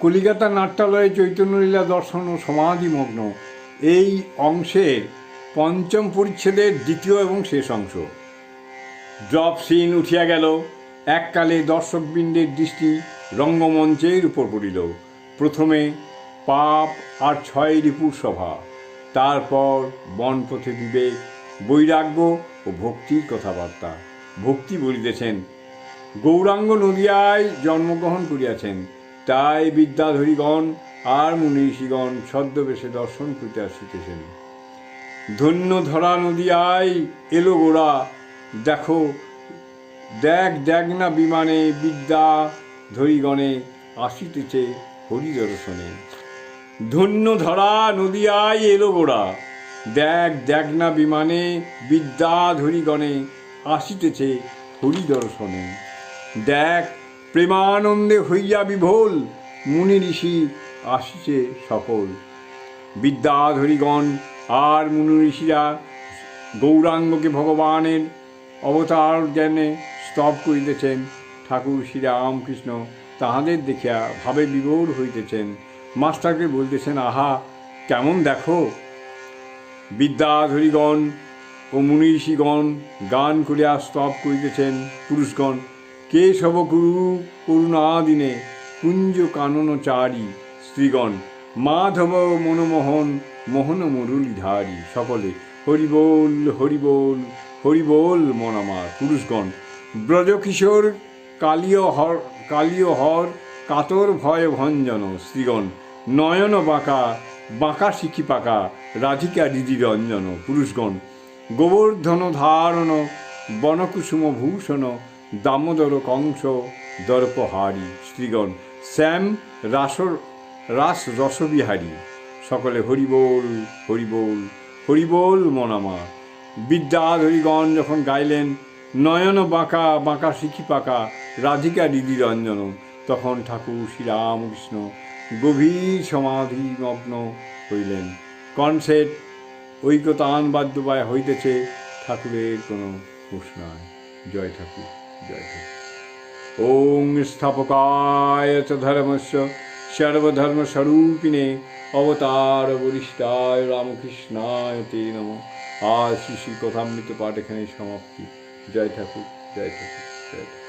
কলিকাতা নাট্যালয়ে চৈতন্যলীলা দর্শন ও সমাধিমগ্ন। এই অংশে পঞ্চম পরিচ্ছেদের দ্বিতীয় এবং শেষ অংশ। ড্রপ সিন উঠিয়া গেল। এককালে দর্শকবৃন্দের দৃষ্টি রঙ্গমঞ্চের উপর পড়িল। প্রথমে পাপ আর ছয় রিপুর সভা। তারপর বনপথে বিবেক, বৈরাগ্য ও ভক্তির কথাবার্তা। ভক্তি বলিতেছেন। গৌরাঙ্গ নদিয়ায় জন্মগ্রহণ করিয়াছেন। তাই বিদ্যাধরীগণ, আর মুনীষীগণ ছদ্মবেশে দর্শন করিতে আসিতেছেন। ধন্য ধরা নদিয়ায় এলো গোড়া। দেখো, দেখ দেখ না বিমানে বিদ্যা ধরিগণে আসিতেছে হরিদর্শনে। ধন্য ধরা নদিয়ায় এলো গোড়া। দেখ দেখ না বিমানে বিদ্যা ধরিগণে আসিতেছে হরিদর্শনে। দেখ প্রেমানন্দে হইয়া বিভোল, মুনি ঋষি আসিছে সফল। বিদ্যাধরীগণ আর মুনি ঋষিরা গৌরাঙ্গকে ভগবানের অবতার জ্ঞানে স্তব করিতেছেন। ঠাকুর শ্রীরামকৃষ্ণ তাহাদের দেখিয়া ভাবে বিভোর হইতেছেন। মাস্টারকে বলতেছেন, আহা, কেমন দেখো? বিদ্যাধরীগণ ও মুনীষীগণ গান করিয়া স্তব করিতেছেন। পুরুষগণ কে সব গুরু করুণাদিনে কুঞ্জ কানন চারি স্ত্রীগণ, মাধব মনমোহন মোহন মুরলীধারী সকলে হরিবোল হরিবোল হরিবোল মন আমার। পুরুষগণ, ব্রজকিশোর কালীয় হর কালীয় হর কাতর ভয় ভঞ্জন। স্ত্রীগণ, নয়ন বাঁকা বাঁকা শিখি পাকা, রাধিকা দিদি রঞ্জন। পুরুষগণ, গোবর্ধন ধারণ, বনকুসুম ভূষণ দামোদর কংস দর্পহারি স্ত্রীগণ শ্যাম রাসর রাস রসবিহারী। সকলে হরিবোল হরিবোল হরিবোল মনামা। বিদ্যাধরীগণ যখন গাইলেন, নয়ন বাঁকা বাঁকা শিখি পাকা, রাধিকা দিদি রঞ্জন, তখন ঠাকুর শ্রীরামকৃষ্ণ গভীর সমাধিমগ্ন হইলেন। কনসেট ঐকতান বাদ্যবায় হইতেছে ঠাকুরের কোনো নয় জয় ঠাকুর। জয় ওং স্থাপকায় চ ধর্মস্য সর্বধর্মস্বরূপিণে অবতার বরিষ্ঠায় রামকৃষ্ণায় তে নম আর শ্রী কথামৃত পাঠ এখানে সমাপ্তি জয় ঠাকুর জয় ঠাকুর জয় ঠাকুর